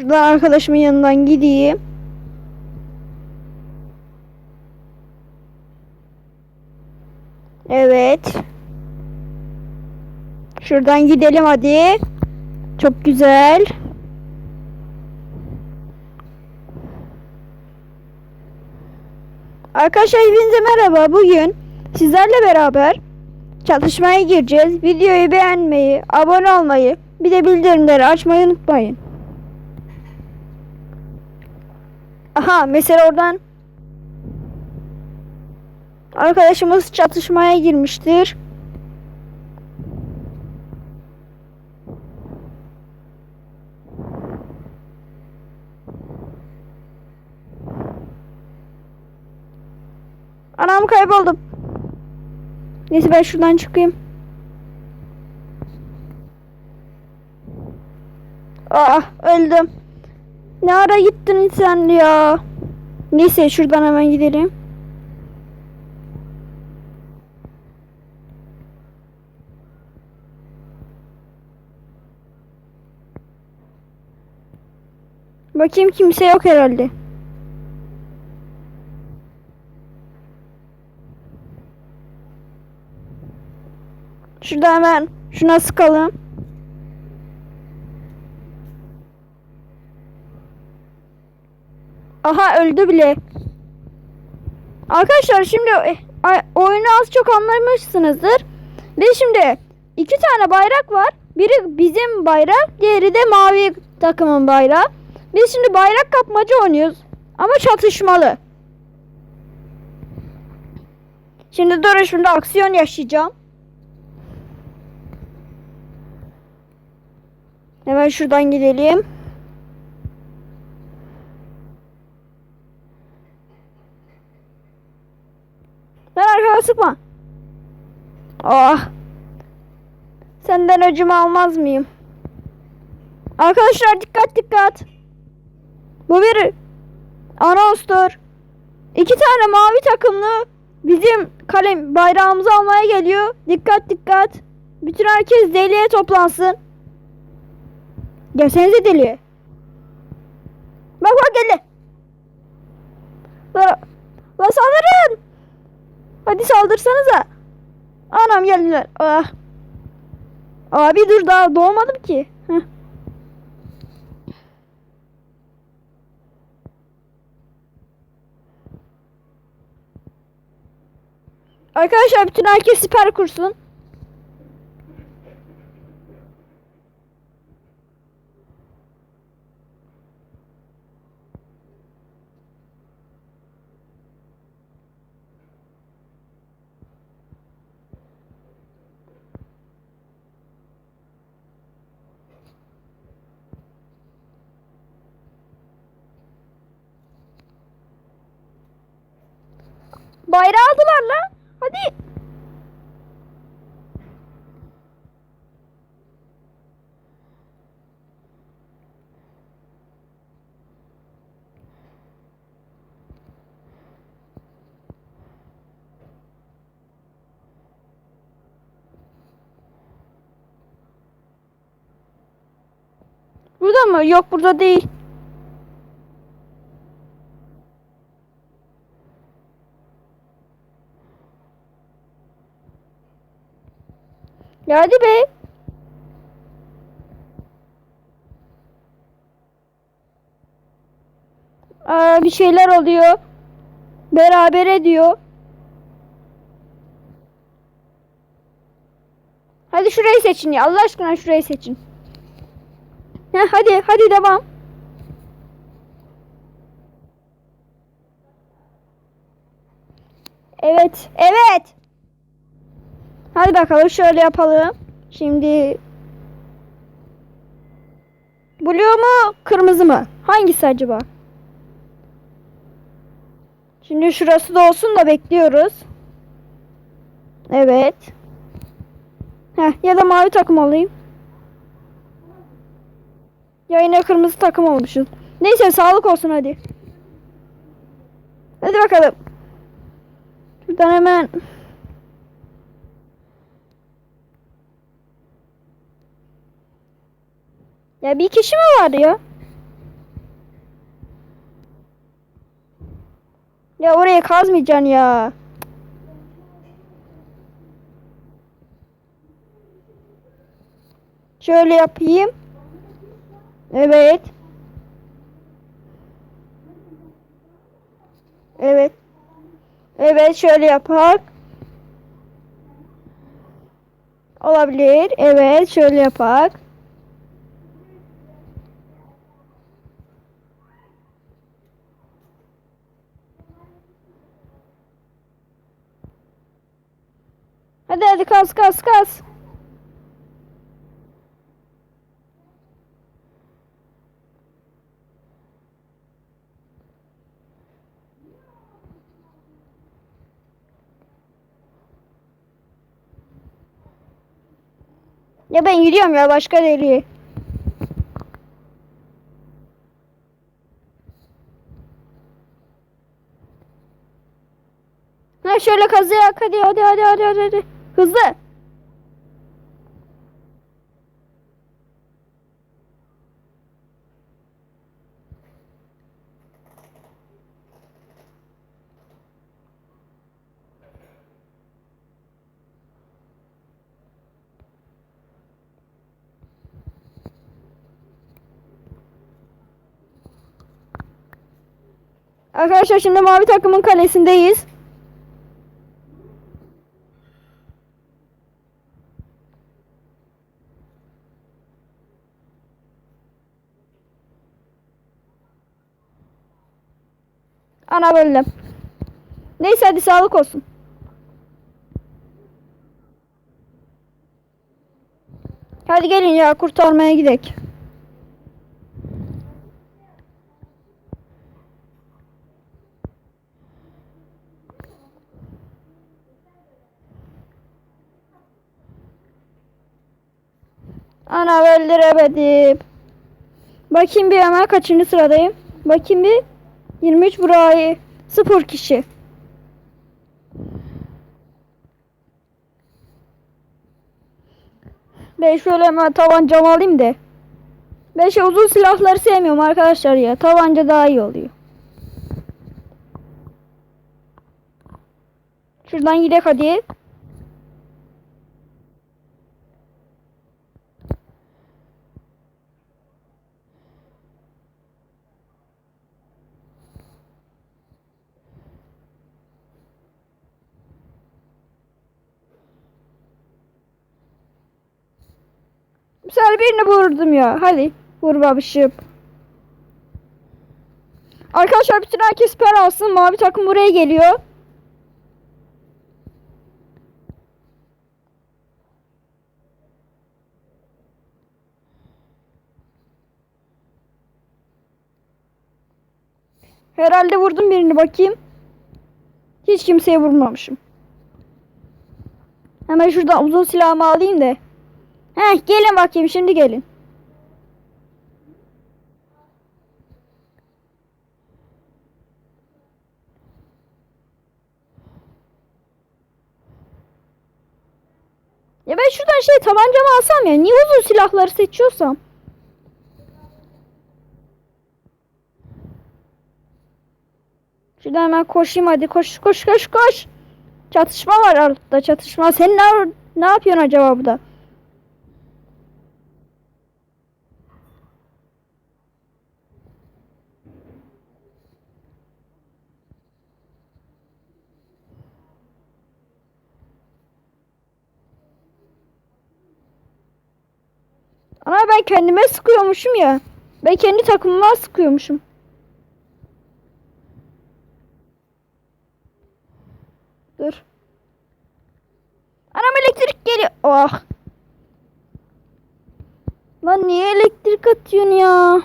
Şuradan arkadaşımın yanından gideyim. Evet. Şuradan gidelim hadi. Çok güzel. Arkadaşlar hepinize merhaba. Bugün sizlerle beraber çalışmaya gireceğiz. Videoyu beğenmeyi, abone olmayı, bir de bildirimleri açmayı unutmayın. Aha mesela oradan arkadaşımız çatışmaya girmiştir. Anam kayboldum. Neyse ben şuradan çıkayım. Ah öldüm. Ne ara gittin sen ya? Neyse şuradan hemen gidelim. Bakayım kimse yok herhalde. Şurada hemen şuna sıkalım. Aha öldü bile. Arkadaşlar şimdi e, oyunu az çok anlamışsınızdır. Ve şimdi iki tane bayrak var. Biri bizim bayrak, diğeri de mavi takımın bayrağı. Biz şimdi bayrak kapmaca oynuyoruz. Ama çatışmalı. Şimdi dur şimdi aksiyon yaşayacağım. Hemen şuradan gidelim. Lan arkaya sıkma. Ah. Senden öcümü almaz mıyım? Arkadaşlar dikkat dikkat. Bu bir anonstur. İki tane mavi takımlı bizim kalem bayrağımızı almaya geliyor. Dikkat dikkat. Bütün herkes deliye toplansın. Gelsenize deliye. Bak bak deli. La, la saldırın. Hadi saldırsanıza. Anam geldiler. Ah. Abi dur daha doğmadım ki. Heh. Arkadaşlar bütün herkes siper kursun. Bayrağı aldılar lan. Hadi. Burada mı? Yok burada değil. Ya hadi be. Aa, bir şeyler oluyor. Beraber ediyor. Hadi şurayı seçin ya. Allah aşkına şurayı seçin. Heh, hadi hadi devam. Evet. Evet. Hadi bakalım şöyle yapalım. Şimdi Blue mu kırmızı mı? Hangisi acaba? Şimdi şurası da olsun da bekliyoruz. Evet. Heh, ya da mavi takım alayım. Ya yine kırmızı takım olmuşuz. Neyse sağlık olsun hadi. Hadi bakalım. Şuradan hemen Ya bir kişi mi var ya? Ya oraya kazmayacaksın ya. Şöyle yapayım. Evet. Evet. Evet şöyle yapak. Olabilir. Evet şöyle yapak. Hadi hadi kas kas kas. Ya ben yürüyorum ya başka deli. Ha şöyle kazıyak hadi hadi hadi hadi hadi. Hızlı. Arkadaşlar şimdi mavi takımın kalesindeyiz. Ana böldüm. Neyse hadi sağlık olsun. Hadi gelin ya kurtarmaya gidelim. Ana öldüremedim. Bakayım bir hemen kaçıncı sıradayım. Bakayım bir. 23 burayı. Sıfır kişi. Ben şöyle hemen tabancamı alayım da. Ben şey uzun silahları sevmiyorum arkadaşlar ya. Tabanca daha iyi oluyor. Şuradan gidelim hadi. Bu sefer birini vurdum ya. Hadi vur babışım. Arkadaşlar bütün herkes per alsın. Mavi takım buraya geliyor. Herhalde vurdum birini bakayım. Hiç kimseye vurmamışım. Hemen şuradan uzun silahımı alayım da. Heh gelin bakayım şimdi gelin. Ya ben şuradan şey tabancamı alsam ya. Niye uzun silahları seçiyorsam? Şuradan hemen koşayım hadi koş koş koş koş. Çatışma var altta çatışma. Sen ne, ne yapıyorsun acaba burada? Ama ben kendime sıkıyormuşum ya. Ben kendi takımıma sıkıyormuşum. Dur. Anam elektrik geliyor. Oh. Lan niye elektrik atıyorsun ya?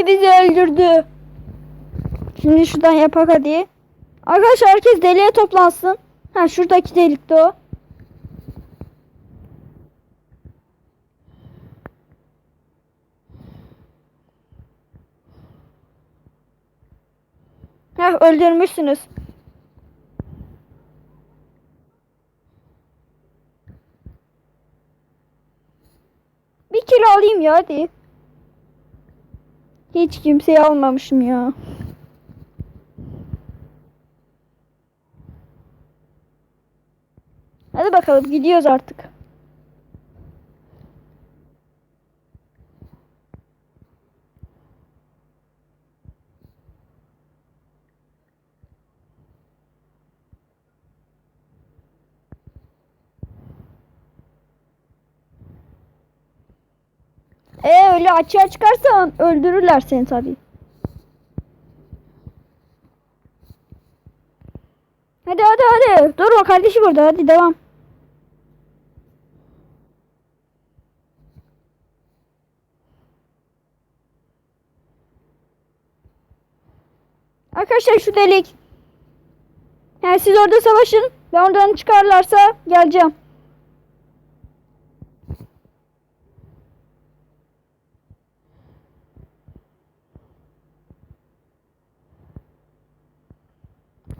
Hadi bizi öldürdü. Şimdi şuradan yapak hadi. Arkadaşlar herkes deliğe toplansın. Ha şuradaki delikte o. Heh öldürmüşsünüz. Bir kilo alayım ya hadi. Hiç kimseyi almamışım ya. Hadi bakalım gidiyoruz artık. Öyle açığa çıkarsan öldürürler seni tabii. Hadi hadi hadi. Durma kardeşim burada. Hadi devam. Arkadaşlar şu delik. Yani siz orada savaşın. Ben oradan çıkarlarsa geleceğim.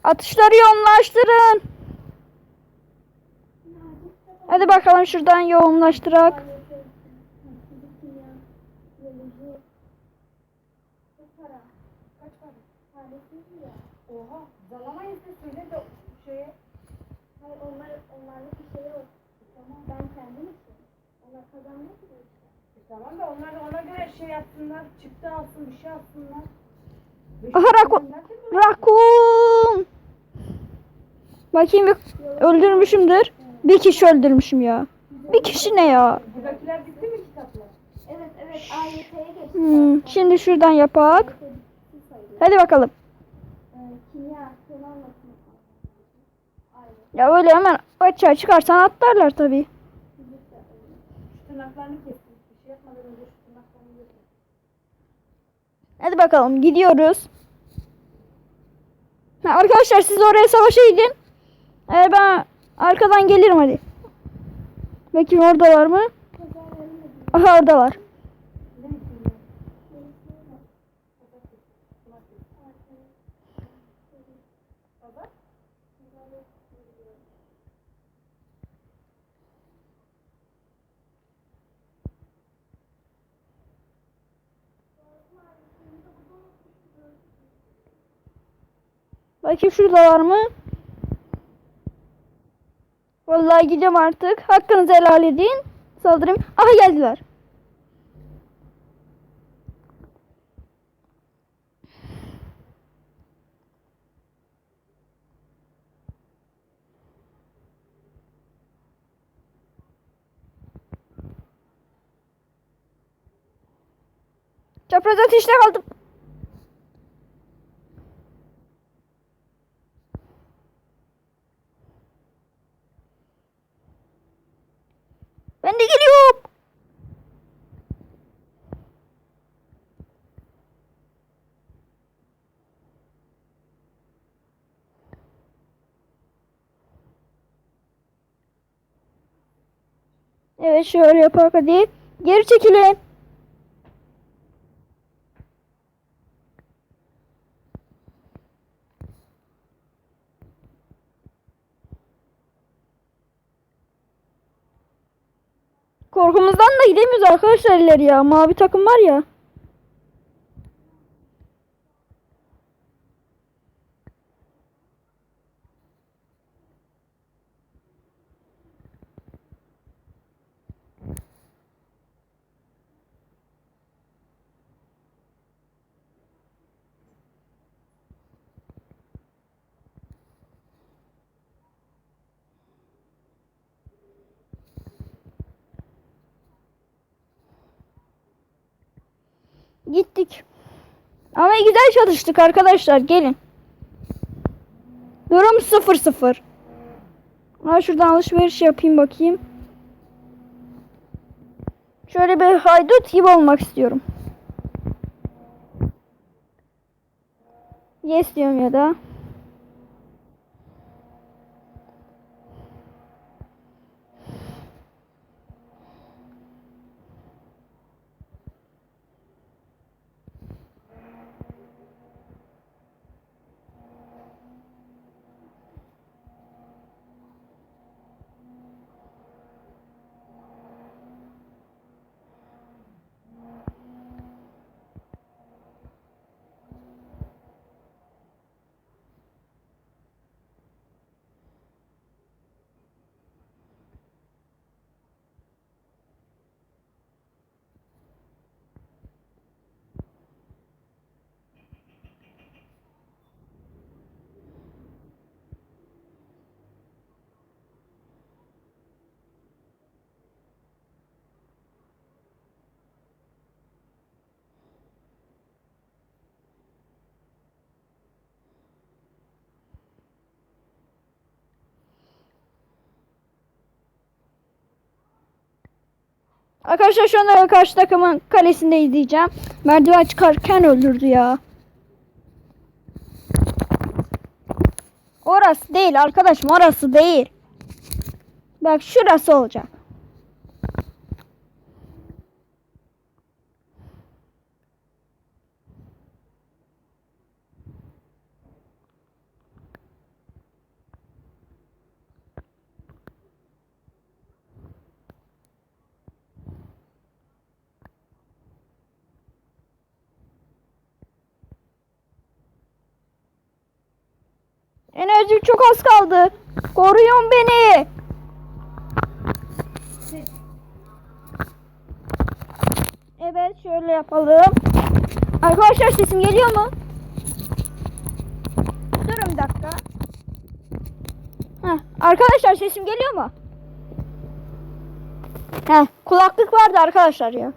Atışları yoğunlaştırın. Hadi bakalım şuradan yoğunlaştırak. Oha, zalamayız da söyle de şeye. Hayır onlar, onlarlık bir şey yok. Tamam ben kendim için. Onlar kazanmıyor ki bu işte. E Tamam da onlar da ona göre şey yapsınlar, çıktı alsın, bir şey alsınlar. Aha rakun. Rakun. Bakayım bir öldürmüşümdür. Bir kişi öldürmüşüm ya. Bir kişi ne ya? Evet evet. Hmm, şimdi şuradan yapak. Hadi bakalım. Ya öyle hemen açığa çıkarsan atlarlar tabii. Hadi bakalım gidiyoruz. Ha, arkadaşlar siz oraya savaşa gidin. Ee, ben arkadan gelirim hadi. Bakayım orada var mı? Aha orada var. Bakayım şurada var mı? Vallahi gideceğim artık. Hakkınızı helal edin. Saldırayım. Aha geldiler. Çapraz ateşte kaldım. Ben de geliyorum. Evet şöyle yapak hadi. Geri çekilin. Korkumuzdan da gidemiyoruz arkadaşlar ileri ya. Mavi takım var ya. Gittik. Ama güzel çalıştık arkadaşlar. Gelin. Durum 0 0. Ha şuradan alışveriş yapayım bakayım. Şöyle bir haydut gibi olmak istiyorum. Yes diyorum ya da. Arkadaşlar şu anda karşı takımın kalesinde izleyeceğim. Merdiven çıkarken öldürdü ya. Orası değil arkadaşım orası değil. Bak şurası olacak. Enerjim çok az kaldı. Koruyun beni. Evet şöyle yapalım. Arkadaşlar sesim geliyor mu? Durun bir dakika. Heh, arkadaşlar sesim geliyor mu? Heh, kulaklık vardı arkadaşlar ya.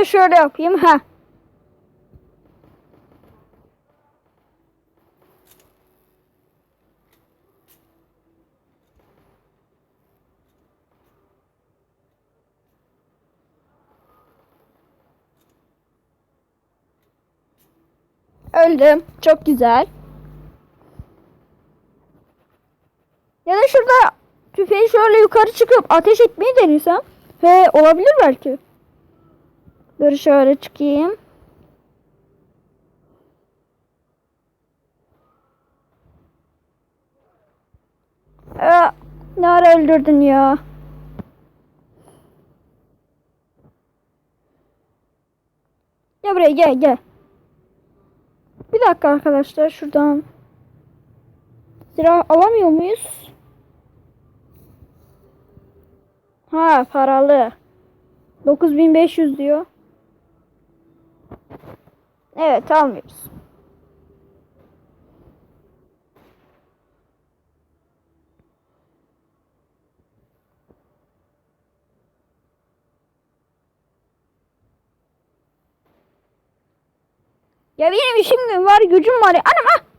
Da şöyle yapayım. Ha. Öldüm. Çok güzel. Ya da şurada tüfeği şöyle yukarı çıkıp ateş etmeyi denesem. He olabilir belki. Dur şöyle çıkayım. Aa, ne ara öldürdün ya? Gel buraya gel gel. Bir dakika arkadaşlar şuradan. Silah alamıyor muyuz? Ha paralı. 9500 diyor. Evet almıyoruz. Ya benim işim var, gücüm var. Anam ah.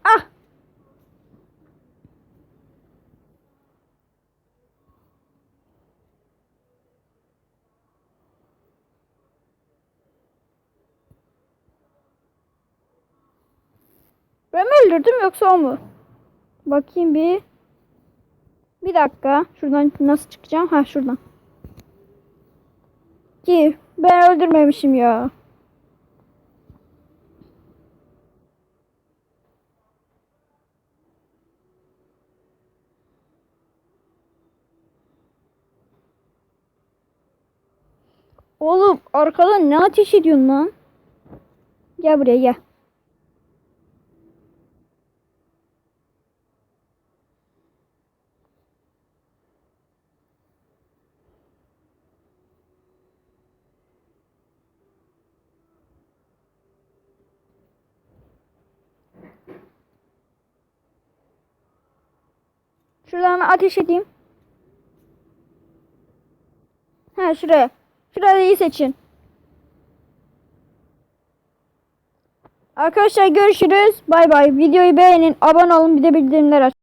Ben mi öldürdüm yoksa o mu? Bakayım bir. Bir dakika. Şuradan nasıl çıkacağım? Ha şuradan. Ki ben öldürmemişim ya. Oğlum arkadan ne ateş ediyorsun lan? Gel buraya gel. Şuradan ateş edeyim. Ha şuraya. Şurayı seçin. Arkadaşlar görüşürüz. Bay bay. Videoyu beğenin, abone olun, bir de bildirimler açın.